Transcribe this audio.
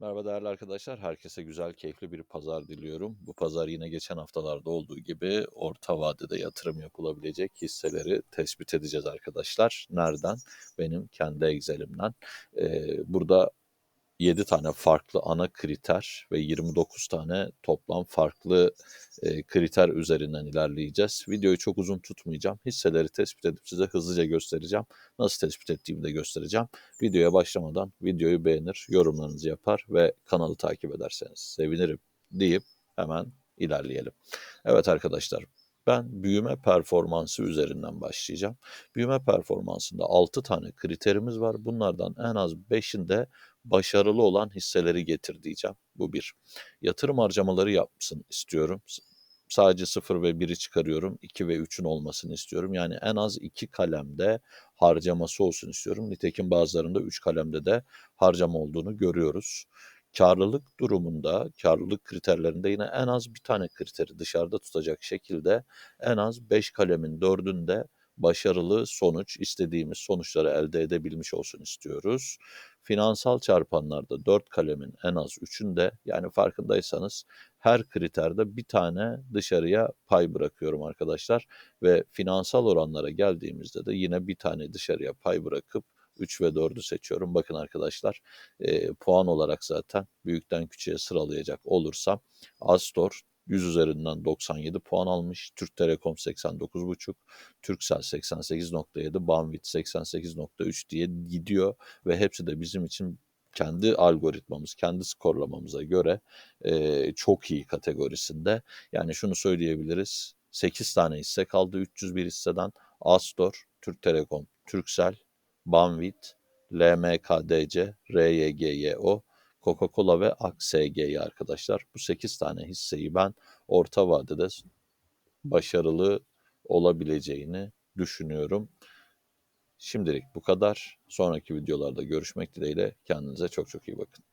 Merhaba değerli arkadaşlar. Herkese güzel, keyifli bir pazar diliyorum. Bu pazar yine geçen haftalarda olduğu gibi orta vadede yatırım yapılabilecek hisseleri tespit edeceğiz arkadaşlar. Nereden? Benim kendi Excel'imden. Ee, burada 7 tane farklı ana kriter ve 29 tane toplam farklı e, kriter üzerinden ilerleyeceğiz. Videoyu çok uzun tutmayacağım. Hisseleri tespit edip size hızlıca göstereceğim. Nasıl tespit ettiğimi de göstereceğim. Videoya başlamadan videoyu beğenir, yorumlarınızı yapar ve kanalı takip ederseniz sevinirim deyip hemen ilerleyelim. Evet arkadaşlar ben büyüme performansı üzerinden başlayacağım. Büyüme performansında 6 tane kriterimiz var. Bunlardan en az 5'inde başarılı olan hisseleri getir diyeceğim. Bu bir. Yatırım harcamaları yapsın istiyorum. Sadece 0 ve 1'i çıkarıyorum. 2 ve 3'ün olmasını istiyorum. Yani en az 2 kalemde harcaması olsun istiyorum. Nitekim bazılarında 3 kalemde de harcama olduğunu görüyoruz. Karlılık durumunda, karlılık kriterlerinde yine en az bir tane kriteri dışarıda tutacak şekilde en az 5 kalemin 4'ünde başarılı sonuç, istediğimiz sonuçları elde edebilmiş olsun istiyoruz. Finansal çarpanlarda 4 kalemin en az 3'ünde yani farkındaysanız her kriterde bir tane dışarıya pay bırakıyorum arkadaşlar ve finansal oranlara geldiğimizde de yine bir tane dışarıya pay bırakıp 3 ve 4'ü seçiyorum. Bakın arkadaşlar e, puan olarak zaten büyükten küçüğe sıralayacak olursam Astor 100 üzerinden 97 puan almış. Türk Telekom 89,5, Turkcell 88.7, Banvit 88.3 diye gidiyor ve hepsi de bizim için kendi algoritmamız, kendi skorlamamıza göre e, çok iyi kategorisinde. Yani şunu söyleyebiliriz. 8 tane hisse kaldı 301 hisseden. Astor, Türk Telekom, Turkcell, Banvit, LMKDC, RYGYO, Coca-Cola ve AKSG'yi arkadaşlar. Bu 8 tane hisseyi ben orta vadede başarılı olabileceğini düşünüyorum. Şimdilik bu kadar. Sonraki videolarda görüşmek dileğiyle. Kendinize çok çok iyi bakın.